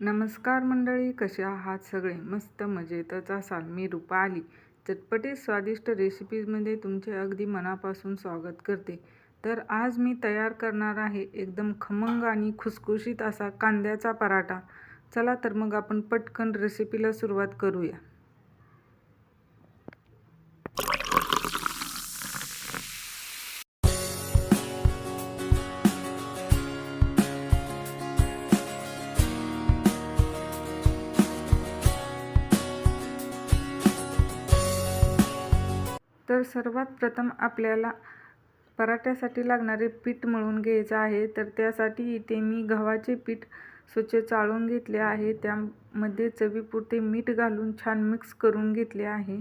नमस्कार मंडळी कसे आहात सगळे? मस्त मजेतच असाल. मी रूपा आली. चटपटीत स्वादिष्ट रेसिपीजमध्ये तुमचे अगदी मनापासून स्वागत करते. तर आज मी तयार करणार आहे एकदम खमंग आणि खुसखुशीत असा कांद्याचा पराठा. चला तर मग आपण पटकन रेसिपीला सुरुवात करूया. तर सर्वात प्रथम आपल्याला पराठ्यासाठी लागणारे पीठ मळून घ्यायचं आहे. तर त्यासाठी इथे मी गव्हाचे पीठ स्वच्छ चाळून घेतले आहे. त्यामध्ये चवीपुरते मीठ घालून छान मिक्स करून घेतले आहे.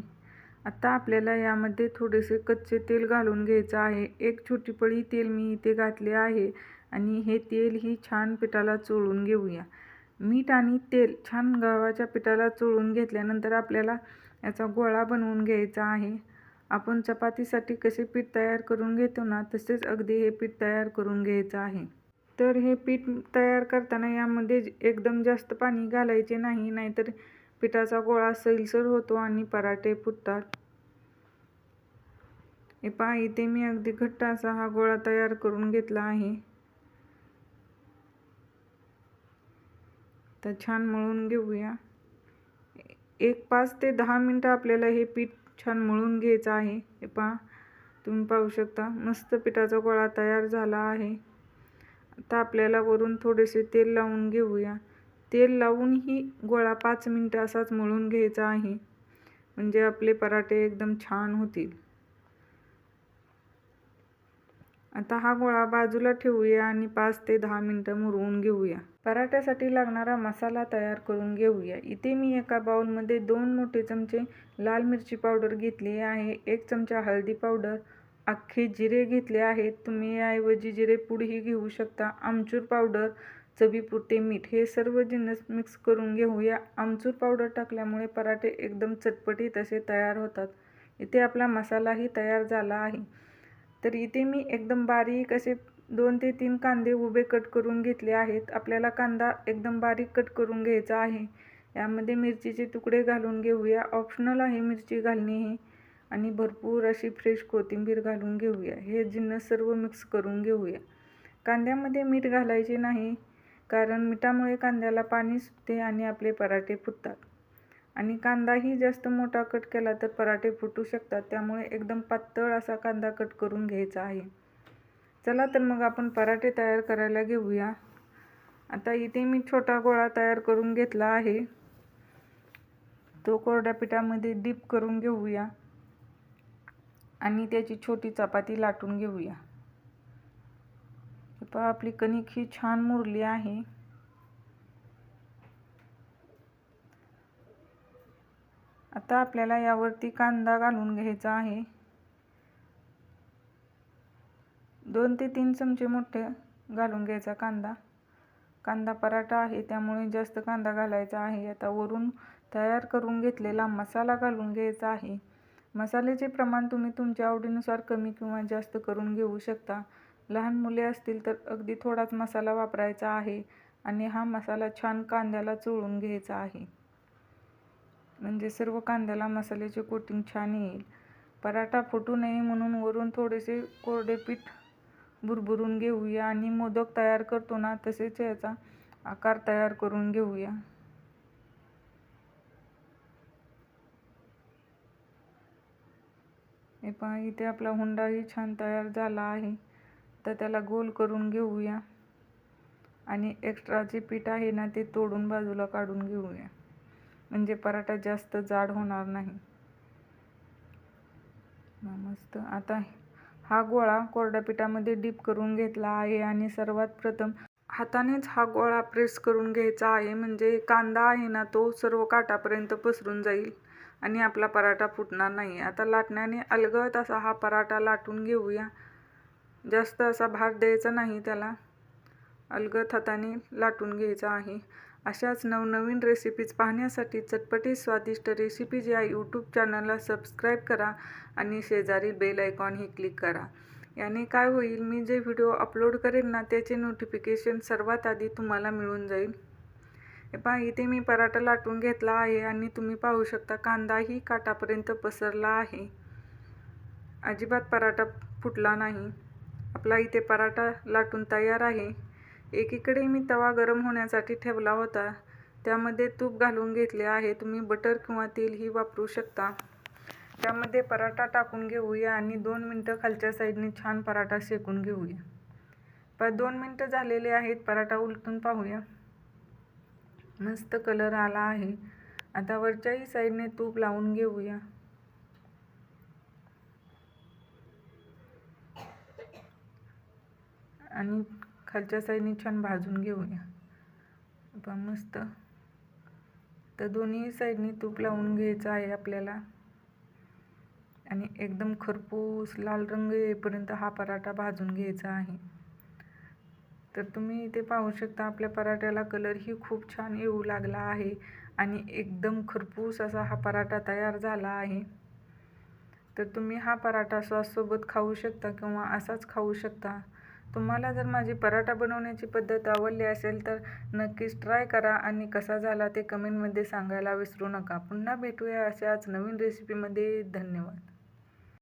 आता आपल्याला यामध्ये थोडेसे कच्चे तेल घालून घ्यायचं आहे. एक छोटी पळी तेल मी इथे घातले आहे आणि हे तेल ही छान पिठाला चोळून घेऊया. मीठ आणि तेल छान गव्हाच्या पिठाला चोळून घेतल्यानंतर आपल्याला याचा गोळा बनवून घ्यायचा आहे. आपण चपातीसाठी कसे पीठ तयार करून घेतो ना तसेच अगदी हे पीठ तयार करून घ्यायचं आहे. तर हे पीठ तयार करताना यामध्ये एकदम जास्त पाणी घालायचे नाही नाहीतर पिठाचा गोळा सैलसर होतो आणि पराठे फुटतात. हे पहा इथे मी अगदी घट्ट असा हा गोळा तयार करून घेतला आहे. तर छान मळून घेऊया. एक पाच ते दहा मिनटं आपल्याला हे पीठ छान मळून घ्यायचं आहे. हे पहा तुम्ही पाहू शकता मस्त पिठाचा गोळा तयार झाला आहे. आता आपल्याला वरून थोडेसे तेल लावून घेऊया. तेल लावून ही गोळा पाच मिनटं असाच मळून घ्यायचा आहे. म्हणजे आपले पराठे एकदम छान होतील. आता हा गोळा बाजूला ठेवूया आणि पाच ते दहा मिनटं मुरवून घेऊया. पराठ्यासाठी लागणारा मसाला तयार करून घेऊया. इथे मी एका बाउलमध्ये दोन मोठे चमचे लाल मिरची पावडर घेतली आहे एक चमचा हळदी पावडर अख्खे जिरे घेतले आहेत. तुम्ही याऐवजी जिरे पुडीही घेऊ शकता. आमचूर पावडर चवीपुरते मीठ हे सर्व जिन्नस मिक्स करून घेऊया. आमचूर पावडर टाकल्यामुळे पराठे एकदम चटपटी तसे तयार होतात. इथे आपला मसालाही तयार झाला आहे. तर इथे मी एकदम बारीक असे दोन ते तीन कांदे उभे कट करून घेतले आहेत. आपल्याला कांदा एकदम बारीक कट करून घ्यायचा आहे. यामध्ये मिरचीचे तुकडे घालून घेऊया. ऑप्शनल आहे मिरची घालणे हे. आणि भरपूर अशी फ्रेश कोथिंबीर घालून घेऊया. हे जिन्नस सर्व मिक्स करून घेऊया. कांद्यामध्ये मीठ घालायचे नाही कारण मिठामुळे कांद्याला पाणी सुटते आणि आपले पराठे फुटतात. आणि कांदाही जास्त मोठा कट केला तर पराठे फुटू शकतात. त्यामुळे एकदम पातळ असा कांदा कट करून घ्यायचा आहे. चला तर मग आपण पराठे तयार करायला घेऊया. आता इथे मी छोटा गोळा तयार करून घेतला आहे. तो कोरड्या पिठामध्ये डीप करून घेऊया. आणि त्याची छोटी चपाती लाटून घेऊया. पहा आपली कणिक ही छान मुरली आहे. आता आपल्याला यावरती कांदा घालून घ्यायचा आहे. दोन ते तीन चमचे मोठे घालून घ्यायचा कांदा. कांदा पराठा आहे त्यामुळे जास्त कांदा घालायचा आहे. आता वरून तयार करून घेतलेला मसाला घालून घ्यायचा आहे. मसाल्याचे प्रमाण तुम्ही तुमच्या आवडीनुसार कमी किंवा जास्त करून घेऊ शकता. लहान मुले असतील तर अगदी थोडाच मसाला वापरायचा आहे आणि हा मसाला छान कांद्याला चोळून घ्यायचा आहे. म्हणजे सर्व कांद्याला मसाल्याचे कोटिंग छान येईल. पराठा फुटू नये म्हणून वरून थोडेसे कोरडे पीठ भुरभुरून घेऊया आणि मोदक तयार करतो ना तसेच याचा आकार तयार करून घेऊया. हे पहा इथे आपला हुंडाही छान तयार झाला आहे. तर त्याला गोल करून घेऊया. आणि एक्स्ट्रा जे पीठ आहे ना ते तोडून बाजूला काढून घेऊया. म्हणजे पराठा जास्त जाड होणार नाही. मस्त. आता हा गोळा कोरड्या पिठामध्ये डीप करून घेतला आहे आणि सर्वात प्रथम हातानेच हा गोळा प्रेस करून घ्यायचा आहे. म्हणजे कांदा आहे ना तो सर्व काठापर्यंत पसरून जाईल आणि आपला पराठा फुटणार नाही. आता लाटण्याने अलगद असा हा पराठा लाटून घेऊया. जास्त असा भार द्यायचा नाही त्याला अलगद हाताने लाटून घ्यायचा आहे. अशाच नवनवीन रेसिपीज पाहण्यासाठी चटपटी स्वादिष्ट रेसिपीज या यूट्यूब चॅनलला सबस्क्राईब करा आणि शेजारी बेल आयकॉनही क्लिक करा. याने काय होईल मी जे व्हिडिओ अपलोड करेन ना त्याचे नोटिफिकेशन सर्वात आधी तुम्हाला मिळून जाईल. हे पहा इथे मी पराठा लाटून घेतला आहे आणि तुम्ही पाहू शकता कांदाही काटापर्यंत पसरला आहे. अजिबात पराठा फुटला नाही. आपला इथे पराठा लाटून तयार आहे. एकीकडे मी तवा गरम होण्यासाठी ठेवला होता. त्यामध्ये तूप घालून घेतले आहे. तुम्ही बटर किंवा तेलही वापरू शकता. त्यामध्ये पराठा टाकून घेऊया आणि दोन मिनटं खालच्या साईडने छान पराठा शेकून घेऊया. प दोन मिनटं झालेले आहेत. पराठा उलटून पाहूया. मस्त कलर आला आहे. आता वरच्याही साईडने तूप लावून घेऊया. आणि खालच्या साईडने छान भाजून घेऊया. पहा मस्त. तर दोन्ही साईडनी तूप लावून घ्यायचं आहे आपल्याला. आणि एकदम खरपूस लाल रंग येईपर्यंत हा पराठा भाजून घ्यायचा आहे. तर तुम्ही इथे पाहू शकता आपल्या पराठ्याला कलरही खूप छान येऊ लागला आहे. आणि एकदम खरपूस असा हा पराठा तयार झाला आहे. तर तुम्ही हा पराठा सॉससोबत खाऊ शकता किंवा असाच खाऊ शकता. तुम्हाला जर माझी पराठा बनवण्याची पद्धत आवडली असेल तर नक्कीच ट्राय करा आणि कसा झाला ते कमेंटमध्ये सांगायला विसरू नका. पुन्हा भेटूया अशाच नवीन रेसिपीमध्ये धन्यवाद.